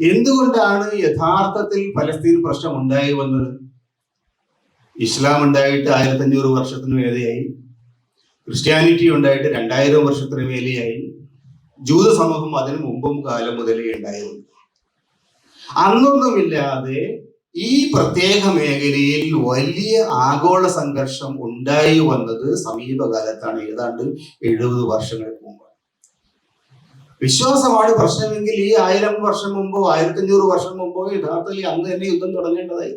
എന്തുകൊണ്ടാണ് യഥാർത്ഥത്തിൽ പലസ്തീൻ പ്രശ്നം ഉണ്ടായി വന്നത്? ഇസ്ലാം ഉണ്ടായിട്ട് ആയിരത്തി അഞ്ഞൂറ് വർഷത്തിന് മേലെയായി. ക്രിസ്ത്യാനിറ്റി ഉണ്ടായിട്ട് രണ്ടായിരം വർഷത്തിന് മേലെയായി. ജൂത സമൂഹം അതിനു മുമ്പും കാലം മുതലേ ഉണ്ടായിരുന്നു അന്നൊന്നുമില്ലാതെ ഈ പ്രത്യേക മേഖലയിൽ വലിയ ആഗോള സംഘർഷം ഉണ്ടായി വന്നത് സമീപകാലത്താണ്. ഏതാണ്ട് എഴുപത് വർഷങ്ങൾക്ക് മുമ്പ് വിശ്വാസമാണ് പ്രശ്നമെങ്കിൽ ഈ ആയിരം വർഷം മുമ്പോ ആയിരത്തി അഞ്ഞൂറ് വർഷം മുമ്പോ യഥാർത്ഥത്തിൽ അന്ന് തന്നെ യുദ്ധം തുടങ്ങേണ്ടതായി.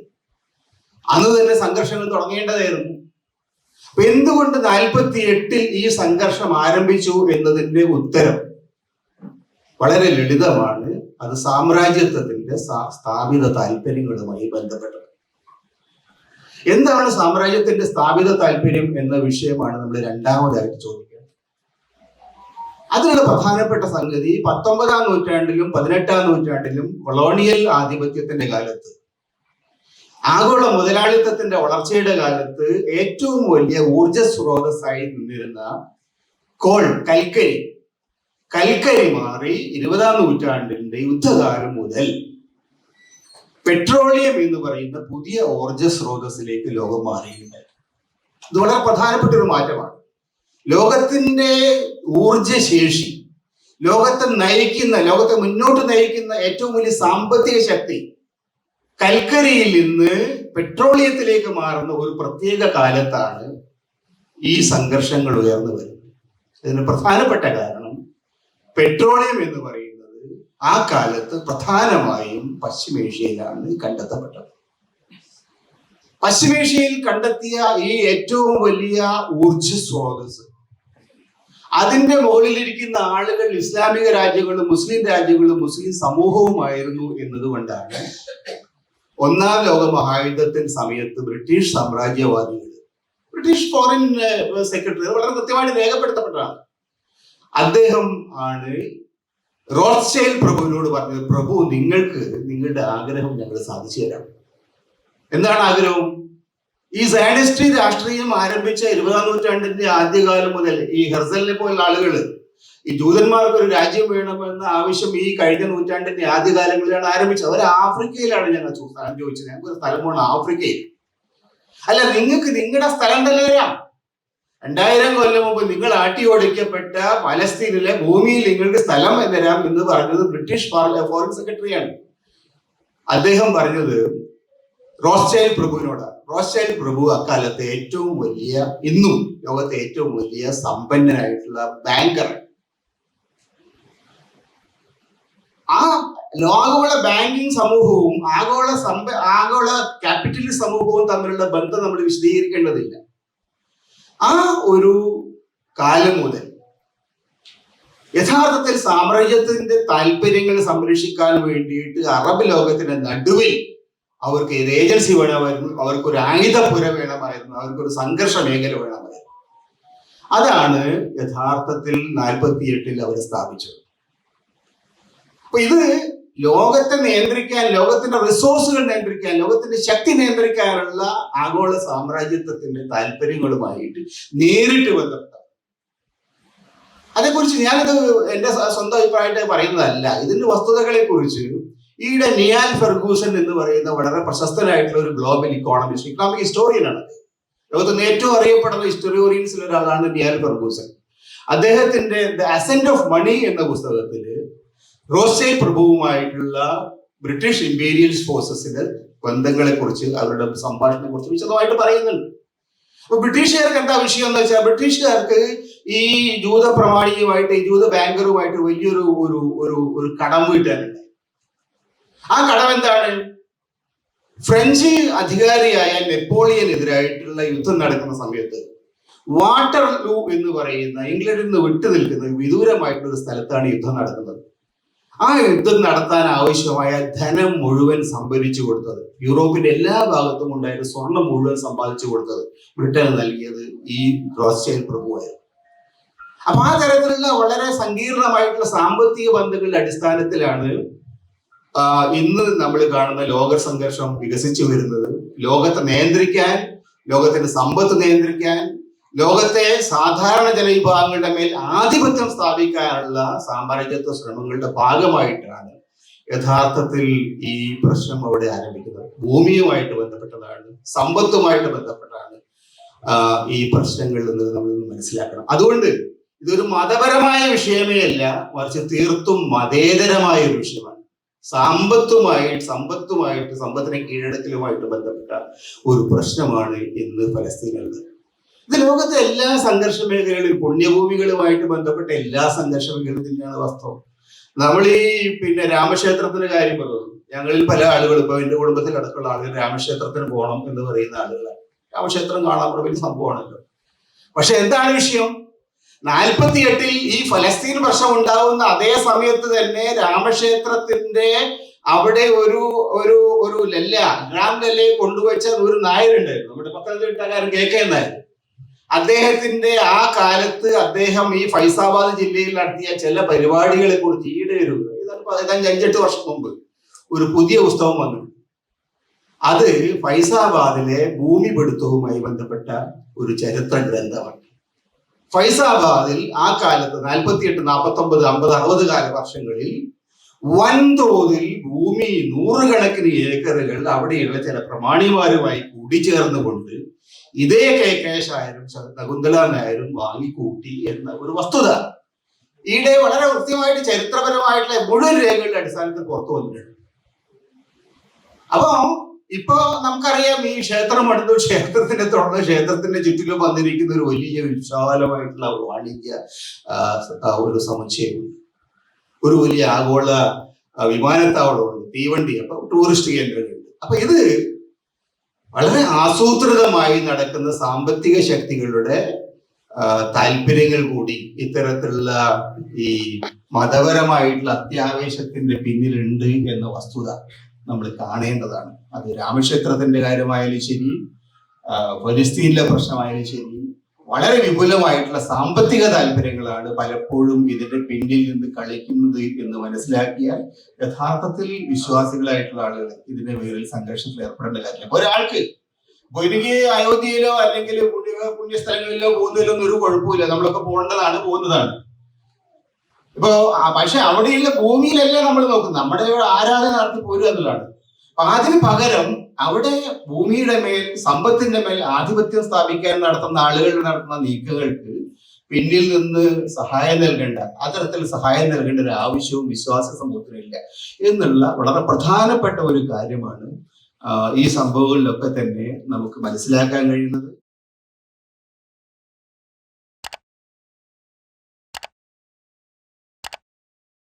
അന്ന് തന്നെ സംഘർഷങ്ങൾ തുടങ്ങേണ്ടതായിരുന്നു. അപ്പൊ എന്തുകൊണ്ട് നാൽപ്പത്തി എട്ടിൽ ഈ സംഘർഷം ആരംഭിച്ചു എന്നതിന്റെ ഉത്തരം? വളരെ ലളിതമാണ്. അത് സാമ്രാജ്യത്വത്തിന്റെ സ്ഥാപിത താല്പര്യങ്ങളുമായി ബന്ധപ്പെട്ടത്. എന്താണ് സാമ്രാജ്യത്തിന്റെ സ്ഥാപിത താല്പര്യം എന്ന വിഷയമാണ് നമ്മൾ രണ്ടാമതായിട്ട് ചോദിക്കുന്നത്. അതിനുള്ള പ്രധാനപ്പെട്ട സംഗതി പത്തൊമ്പതാം നൂറ്റാണ്ടിലും പതിനെട്ടാം നൂറ്റാണ്ടിലും കൊളോണിയൽ ആധിപത്യത്തിന്റെ കാലത്ത്. ആഗോള മുതലാളിത്തത്തിന്റെ വളർച്ചയുടെ കാലത്ത് ഏറ്റവും വലിയ ഊർജ സ്രോതസ്സായി നിന്നിരുന്ന കോൾ കൽക്കരി. കൽക്കരി മാറി ഇരുപതാം നൂറ്റാണ്ടിന്റെ യുദ്ധകാലം മുതൽ പെട്രോളിയം എന്ന് പറയുന്ന പുതിയ ഊർജ സ്രോതസ്സിലേക്ക് ലോകം മാറിയിട്ടുണ്ട്. ഇത് വളരെ പ്രധാനപ്പെട്ട ഒരു മാറ്റമാണ്. ലോകത്തിന്റെ ഊർജശേഷി ലോകത്തെ നയിക്കുന്ന ലോകത്തെ മുന്നോട്ട് നയിക്കുന്ന ഏറ്റവും വലിയ സാമ്പത്തിക ശക്തി കൽക്കരിയിൽ നിന്ന് പെട്രോളിയത്തിലേക്ക് മാറുന്ന ഒരു പ്രത്യേക കാലത്താണ് ഈ സംഘർഷങ്ങൾ ഉയർന്നു വരുന്നത്. ഇതിന് പ്രധാനപ്പെട്ട കാരണം പെട്രോളിയം എന്ന് പറയുന്നത് ആ കാലത്ത് പ്രധാനമായും പശ്ചിമേഷ്യയിലാണ് കണ്ടെത്തപ്പെട്ടത്. പശ്ചിമേഷ്യയിൽ കണ്ടെത്തിയ ഈ ഏറ്റവും വലിയ ഊർജ സ്രോതസ് അതിന്റെ മുകളിലിരിക്കുന്ന ആളുകൾ ഇസ്ലാമിക രാജ്യങ്ങളും മുസ്ലിം രാജ്യങ്ങളും മുസ്ലിം സമൂഹവുമായിരുന്നു എന്നതുകൊണ്ടാണ് ഒന്നാം ലോക മഹായുദ്ധത്തിന് സമയത്ത് ബ്രിട്ടീഷ് സാമ്രാജ്യവാദികൾ ബ്രിട്ടീഷ് ഫോറിൻ സെക്രട്ടറി വളരെ കൃത്യമായിട്ട് രേഖപ്പെടുത്തപ്പെട്ടതാണ്. അദ്ദേഹം ആണ് റോസ്റ്റൈൽ പ്രഭുവിനോട് പറഞ്ഞത് പ്രഭു നിങ്ങൾക്ക് നിങ്ങളുടെ ആഗ്രഹം ഞങ്ങൾ സാധിച്ചു തരാം. എന്താണ് ആഗ്രഹം? ഈ സയനിസ്റ്റ് രാഷ്ട്രീയം ആരംഭിച്ച ഇരുപതാം നൂറ്റാണ്ടിന്റെ ആദ്യകാലം മുതൽ ഈ ഹെർസലിനെ പോലുള്ള ആളുകൾ ഈ ജൂതന്മാർക്ക് ഒരു രാജ്യം വേണമെന്ന ആവശ്യം ഈ കഴിഞ്ഞ നൂറ്റാണ്ടിന്റെ ആദ്യകാലങ്ങളിലാണ് ആരംഭിച്ചത്. അവർ ആഫ്രിക്കയിലാണ് ഞങ്ങൾ സ്ഥലം ചോദിച്ചത്. ഞങ്ങൾക്ക് ഒരു സ്ഥലം വേണം ആഫ്രിക്കയിൽ. അല്ല നിങ്ങൾക്ക് നിങ്ങളുടെ സ്ഥലം തന്നെ രണ്ടായിരം കൊല്ലം മുമ്പ് നിങ്ങൾ ആട്ടി ഓടിക്കപ്പെട്ട പലസ്തീനിലെ ഭൂമിയിൽ നിങ്ങൾക്ക് സ്ഥലം തരാം എന്ന് പറഞ്ഞത് ബ്രിട്ടീഷ് ഫോറിൻ സെക്രട്ടറിയാണ്. അദ്ദേഹം പറഞ്ഞത് റോസ്റ്റൈൽ പ്രഭുവിനോടാണ്. റോസ്റ്റൈൽ പ്രഭു അക്കാലത്ത് ഏറ്റവും വലിയ ഇന്നും ലോകത്തെ ഏറ്റവും വലിയ സമ്പന്നനായിട്ടുള്ള ബാങ്കർ ആ ആഗോള ബാങ്കിങ് സമൂഹവും ആഗോള സമ്പ ആഗോള ക്യാപിറ്റലിസ്റ്റ് സമൂഹവും തമ്മിലുള്ള ബന്ധം നമ്മൾ വിശദീകരിക്കേണ്ടതില്ല. ആ ഒരു കാലം മുതൽ യഥാർത്ഥത്തിൽ സാമ്രാജ്യത്തിന്റെ താല്പര്യങ്ങൾ സംരക്ഷിക്കാൻ വേണ്ടിയിട്ട് അറബ് ലോകത്തിന്റെ നടുവിൽ അവർക്ക് ഒരു ഏജൻസി വേണമായിരുന്നു? അവർക്ക് ഒരു ആയുധപുര വേണമായിരുന്നു. അവർക്ക് ഒരു സംഘർഷ മേഖല വേണമായിരുന്നു. അതാണ് യഥാർത്ഥത്തിൽ നാൽപ്പത്തി എട്ടിൽ അവർ സ്ഥാപിച്ചത്. അപ്പൊ ഇത് ലോകത്തെ നിയന്ത്രിക്കാൻ ലോകത്തിന്റെ റിസോഴ്സുകൾ നിയന്ത്രിക്കാൻ ലോകത്തിന്റെ ശക്തി നിയന്ത്രിക്കാനുള്ള ആഗോള സാമ്രാജ്യത്വത്തിന്റെ താല്പര്യങ്ങളുമായിട്ട് നേരിട്ട് ബന്ധപ്പെട്ട അതേക്കുറിച്ച് ഞാനിത് സ്വ- സ്വന്തം അഭിപ്രായമായിട്ട് പറയുന്നതല്ല. ഇതിന്റെ വസ്തുതകളെ കുറിച്ച് ഈയിടെ നിയാൽ ഫെർഗൂസൺ എന്ന് പറയുന്ന വളരെ പ്രശസ്തനായിട്ടുള്ള ഒരു ഗ്ലോബൽ ഇക്കോണമിസ്റ്റ് ഇക്കണോമിക് ഹിസ്റ്റോറിയനാണ് ലോകത്ത് ഏറ്റവും അറിയപ്പെടുന്ന ഹിസ്റ്റോറിയൻസിൽ ഒരാളാണ് നിയാൽ ഫെർഗൂസൺ. അദ്ദേഹത്തിന്റെ ദ അസെന്റ് ഓഫ് മണി എന്ന പുസ്തകത്തിൽ റോസേ പ്രഭുവുമായിട്ടുള്ള ബ്രിട്ടീഷ് ഇമ്പീരിയൽ ഫോഴ്സസിന്റെ ബന്ധങ്ങളെ കുറിച്ച് അവരുടെ സംഭാഷണത്തെ കുറിച്ച് വിശദമായിട്ട് പറയുന്നുണ്ട്. അപ്പൊ ബ്രിട്ടീഷുകാർക്ക് എന്താ വിഷയം എന്ന് വെച്ചാൽ ബ്രിട്ടീഷുകാർക്ക് ഈ ജൂത പ്രമാണിയുമായിട്ട് ഈ ജൂത ബാങ്കറുമായിട്ട് വലിയൊരു ഒരു ഒരു ഒരു കടം വീട്ടാനുണ്ട് ആ കടം എന്താണ്? ഫ്രഞ്ച് അധികാരിയായ നെപ്പോളിയനെതിരായിട്ടുള്ള യുദ്ധം നടക്കുന്ന സമയത്ത് വാട്ടർ ലൂ എന്ന് പറയുന്ന ഇംഗ്ലണ്ടിൽ നിന്ന് വിട്ടു നിൽക്കുന്ന വിദൂരമായിട്ടുള്ള ഒരു സ്ഥലത്താണ് യുദ്ധം നടക്കുന്നത്. ആ യുദ്ധം നടത്താൻ ആവശ്യമായ ധനം മുഴുവൻ സംഭരിച്ചു കൊടുത്തത്. യൂറോപ്പിന്റെ എല്ലാ ഭാഗത്തും ഉണ്ടായിരുന്ന സ്വർണം മുഴുവൻ സമ്പാദിച്ചു കൊടുത്തത് ബ്രിട്ടന് നൽകിയത് ഈ റോസ്റ്റൈൽ പ്രഭുവായിരുന്നു. അപ്പൊ ആ തരത്തിലുള്ള വളരെ സങ്കീർണമായിട്ടുള്ള സാമ്പത്തിക ബന്ധങ്ങളുടെ അടിസ്ഥാനത്തിലാണ് ഇന്ന് നമ്മൾ കാണുന്ന ലോക സംഘർഷം വികസിച്ചു വരുന്നത് ലോകത്തെ നിയന്ത്രിക്കാൻ ലോകത്തിന്റെ സമ്പത്ത് നിയന്ത്രിക്കാൻ ലോകത്തെ സാധാരണ ജനവിഭാഗങ്ങളുടെ മേൽ ആധിപത്യം സ്ഥാപിക്കാനുള്ള സാമ്രാജ്യത്വ ശ്രമങ്ങളുടെ ഭാഗമായിട്ടാണ് യഥാർത്ഥത്തിൽ ഈ പ്രശ്നം അവിടെ ആരംഭിക്കുന്നത്. ഭൂമിയുമായിട്ട് ബന്ധപ്പെട്ടതാണ് സമ്പത്തുമായിട്ട് ബന്ധപ്പെട്ടതാണ് ഈ പ്രശ്നങ്ങളിൽ നിന്ന് നമ്മൾ മനസ്സിലാക്കണം. അതുകൊണ്ട് ഇതൊരു മതപരമായ വിഷയമേ അല്ല മറിച്ച് തീർത്തും മതേതരമായ ഒരു വിഷയമാണ്. സാമ്പത്തുമായി സമ്പത്തുമായിട്ട് സമ്പത്തിനെ കീഴടക്കലുമായിട്ട് ബന്ധപ്പെട്ട ഒരു പ്രശ്നമാണ് ഇന്ന് ഫലസ്തീനുള്ളത്. ഇത് ലോകത്തെ എല്ലാ സംഘർഷ മേഖലകളിലും പുണ്യഭൂമികളുമായിട്ട് ബന്ധപ്പെട്ട എല്ലാ സംഘർഷ മേഖലകളും തന്നെയാണ് വാസ്തവം. നമ്മൾ ഈ പിന്നെ രാമക്ഷേത്രത്തിന്റെ കാര്യം പറഞ്ഞു. ഞങ്ങളിൽ പല ആളുകളും ഇപ്പൊ എന്റെ കുടുംബത്തിൽ അടക്കമുള്ള ആളുകൾ രാമക്ഷേത്രത്തിന് പോകണം എന്ന് പറയുന്ന ആളുകളാണ്. രാമക്ഷേത്രം കാണാൻ പറഞ്ഞ സംഭവമാണല്ലോ. പക്ഷെ എന്താണ് വിഷയം? നാൽപ്പത്തി എട്ടിൽ ഈ ഫലസ്തീൻ വർഷം ഉണ്ടാവുന്ന അതേ സമയത്ത് തന്നെ രാമക്ഷേത്രത്തിന്റെ അവിടെ ഒരു ഒരു ഒരു ലല്ല ഗ്രാം ലല്ലയെ കൊണ്ടുവച്ച ഒരു നായരുണ്ടായിരുന്നു. നമ്മുടെ പത്തനംതിട്ടക്കാരൻ കെ കെ നായർ. അദ്ദേഹത്തിന്റെ ആ കാലത്ത് അദ്ദേഹം ഈ ഫൈസാബാദ് ജില്ലയിൽ നടത്തിയ ചില പരിപാടികളെ കുറിച്ച് ഈയിടെ ഒരു പതിനഞ്ച് അഞ്ചെട്ട് വർഷം മുമ്പ് ഒരു പുതിയ പുസ്തകം വന്നു. അത് ഫൈസാബാദിലെ ഭൂമി പിടുത്തവുമായി ബന്ധപ്പെട്ട ഒരു ചരിത്ര ഗ്രന്ഥമാണ് ഫൈസാബാദിൽ ആ കാലത്ത് നാൽപ്പത്തിയെട്ട് നാൽപ്പത്തി ഒമ്പത് അമ്പത് അറുപത് കാല വർഷങ്ങളിൽ വൻതോതിൽ ഭൂമി നൂറുകണക്കിന് ഏക്കറുകൾ അവിടെയുള്ള ചില പ്രമാണിമാരുമായി കൂടിച്ചേർന്നുകൊണ്ട് ഇതേ കെ കേശായാലും ശകുന്തള നായരും വാങ്ങിക്കൂട്ടി എന്ന ഒരു വസ്തുത. ഈയിടെ വളരെ കൃത്യമായിട്ട് ചരിത്രപരമായിട്ടുള്ള മുഴുവൻ രേഖകളുടെ അടിസ്ഥാനത്തിൽ പുറത്തു വന്നിട്ടുണ്ട്. അപ്പോ ഇപ്പൊ നമുക്കറിയാം ഈ ക്ഷേത്രം അടുത്ത് ക്ഷേത്രത്തിന്റെ തുടർന്ന് ക്ഷേത്രത്തിന്റെ ചുറ്റിലും വന്നിരിക്കുന്ന ഒരു വലിയ വിശാലമായിട്ടുള്ള ഒരു വാണിജ്യ ഒരു സമുച്ചയമുണ്ട്. ഒരു വലിയ ആഗോള വിമാനത്താവളമുണ്ട് തീവണ്ടി അപ്പൊ ടൂറിസ്റ്റ് കേന്ദ്രങ്ങളുണ്ട്. അപ്പൊ ഇത് വളരെ ആസൂത്രിതമായി നടക്കുന്ന സാമ്പത്തിക ശക്തികളുടെ താല്പര്യങ്ങൾ കൂടി ഇത്തരത്തിലുള്ള ഈ മതപരമായിട്ടുള്ള അത്യാവേശത്തിന്റെ പിന്നിലുണ്ട് എന്ന വസ്തുത. നമ്മൾ കാണേണ്ടതാണ്. അത് രാമക്ഷേത്രത്തിന്റെ കാര്യമായാലും ശരി ഫലസ്തീനിലെ പ്രശ്നമായാലും ശരി വളരെ വിപുലമായിട്ടുള്ള സാമ്പത്തിക താല്പര്യങ്ങളാണ് പലപ്പോഴും ഇതിന്റെ പിന്നിൽ നിന്ന് കളിക്കുന്നത് എന്ന് മനസ്സിലാക്കിയാൽ യഥാർത്ഥത്തിൽ വിശ്വാസികളായിട്ടുള്ള ആളുകൾ ഇതിന്റെ പേരിൽ സംഘർഷത്തിൽ ഏർപ്പെടേണ്ട കാര്യമില്ല. ഒരാൾക്ക് എനിക്ക് അയോധ്യയിലോ അല്ലെങ്കിൽ പുണ്യ പുണ്യസ്ഥലങ്ങളിലോ പോകുന്നതിലൊന്നും ഒരു കുഴപ്പമില്ല നമ്മളൊക്കെ പോകേണ്ടതാണ് പോകുന്നതാണ്. ഇപ്പോ പക്ഷെ അവിടെയുള്ള ഭൂമിയിലല്ല നമ്മൾ നോക്കുന്നത്. നമ്മുടെ ആരാധന നടത്തി പോരുക എന്നുള്ളതാണ്. അപ്പൊ അതിന് പകരം അവിടെ ഭൂമിയുടെ മേൽ സമ്പത്തിന്റെ മേൽ ആധിപത്യം സ്ഥാപിക്കാൻ നടത്തുന്ന ആളുകൾ നടത്തുന്ന നീക്കങ്ങൾക്ക് പിന്നിൽ നിന്ന് സഹായം നൽകേണ്ട അത്തരത്തിൽ സഹായം നൽകേണ്ട ഒരു ആവശ്യവും വിശ്വാസ സമൂഹത്തിനില്ല എന്നുള്ള വളരെ പ്രധാനപ്പെട്ട ഒരു കാര്യമാണ് ഈ സംഭവങ്ങളിലൊക്കെ തന്നെ നമുക്ക് മനസ്സിലാക്കാൻ കഴിയുന്നത്.